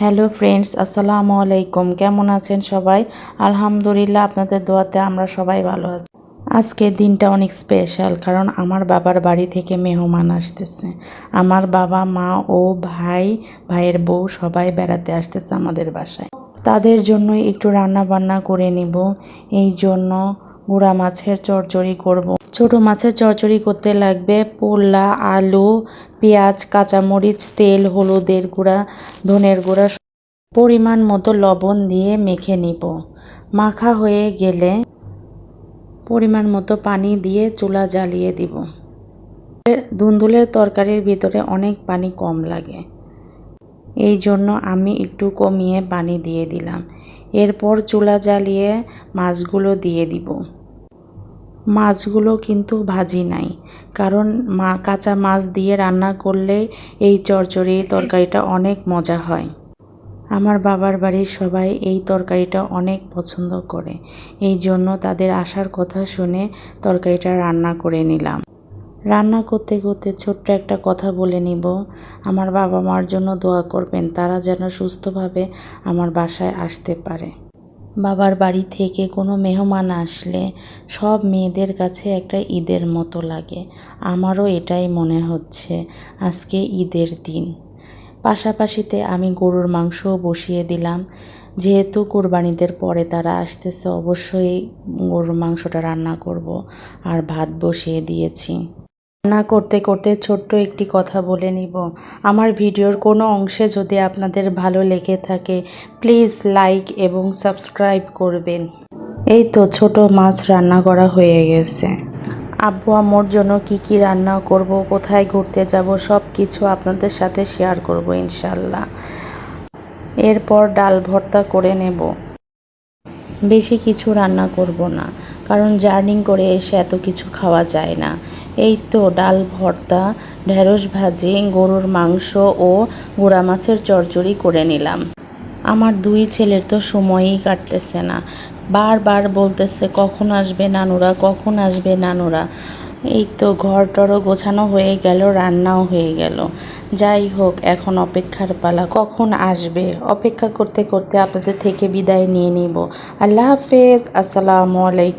Hello friends, আসসালামু আলাইকুম। কেমন আছেন সবাই? আলহামদুলিল্লাহ, আপনাদের দোয়াতে আমরা সবাই ভালো আছি। আজকের দিনটা অনেক স্পেশাল কারণ আমার বাবার বাড়ি থেকে মেহমান আসতেছে। আমার বাবা, মা ও ভাই, ভাইয়ের বউ সবাই বেড়াতে আসতেছে আমাদের বাসায়। তাদের জন্য একটু রান্না বান্না করে নিব। এই জন্য গুঁড়া মাছের চচ্চড়ি করব। ছোট মাছের চচ্চড়ি করতে লাগবে পোলা, আলু, পেঁয়াজ, কাঁচামরিচ, তেল, হলুদের গুঁড়া, ধনের গুঁড়া পরিমাণ মতো লবণ দিয়ে মেখে নিব। মাখা হয়ে গেলে পরিমাণ মতো পানি দিয়ে চুলা জ্বালিয়ে দিব। ধুন্দুলের তরকারির ভিতরে অনেক পানি কম লাগে। এই জন্য আমি একটু কমিয়ে পানি দিয়ে দিলাম। এরপর চুলা জ্বালিয়ে মাছগুলো দিয়ে দিব। মাছগুলো কিন্তু ভাজি নাই, কারণ মা কাঁচা মাছ দিয়ে রান্না করলে এই চরচড়ি তরকারিটা অনেক মজা হয়। আমার বাবার বাড়ির সবাই এই তরকারিটা অনেক পছন্দ করে, এই জন্য তাদের আসার কথা শুনে তরকারিটা রান্না করে নিলাম। রান্না করতে করতে ছোট্ট একটা কথা বলে নিব। আমার বাবা মার জন্য দোয়া করবেন, তারা যেন সুস্থভাবে আমার বাসায় আসতে পারে। বাবার বাড়ি থেকে কোনো মেহমান আসলে সব মেয়েদের কাছে একটা ঈদের মতো লাগে। আমারও এটাই মনে হচ্ছে, আজকে ঈদের দিন। পাশাপাশিতে আমি গরুর মাংসও বসিয়ে দিলাম। যেহেতু কোরবানিদের পরে তারা আসতেছে, অবশ্যই গরুর মাংসটা রান্না করব। আর ভাত বসিয়ে দিয়েছি। রান্না করতে করতে ছোট্ট একটি কথা বলে নিব। আমার ভিডিওর কোনো অংশে যদি আপনাদের ভালো লেগে থাকে, প্লিজ লাইক এবং সাবস্ক্রাইব করবেন। এই তো ছোট মাছ রান্না করা হয়ে গেছে। আব্বু আম্মুর জন্য কি কি রান্না করব, কোথায় ঘুরতে যাব সব কিছু আপনাদের সাথে শেয়ার করব ইনশাল্লাহ। এরপর ডাল ভর্তা করে নেব। বেশি কিছু রান্না করব না, কারণ জার্নিং করে এসে এত কিছু খাওয়া যায় না। এই তো ডাল, ভর্তা, ঢেঁড়স ভাজি, গরুর মাংস ও গুঁড়া মাছের চরচড়ি করে নিলাম। আমার দুই ছেলের তো সময়ই কাটতেছে না। বারবার বলতেছে, কখন আসবে নানুরা? কখন আসবে নানুরা? এই তো ঘর টরও গোছানো হয়ে গেল, রান্নাও হয়ে গেল। যাই হোক, এখন অপেক্ষার পালা। কখন আসবে? অপেক্ষা করতে করতে আপনাদের থেকে বিদায় নিয়ে নিব। আল্লাহ হাফেজ, আসসালামু আলাইকুম।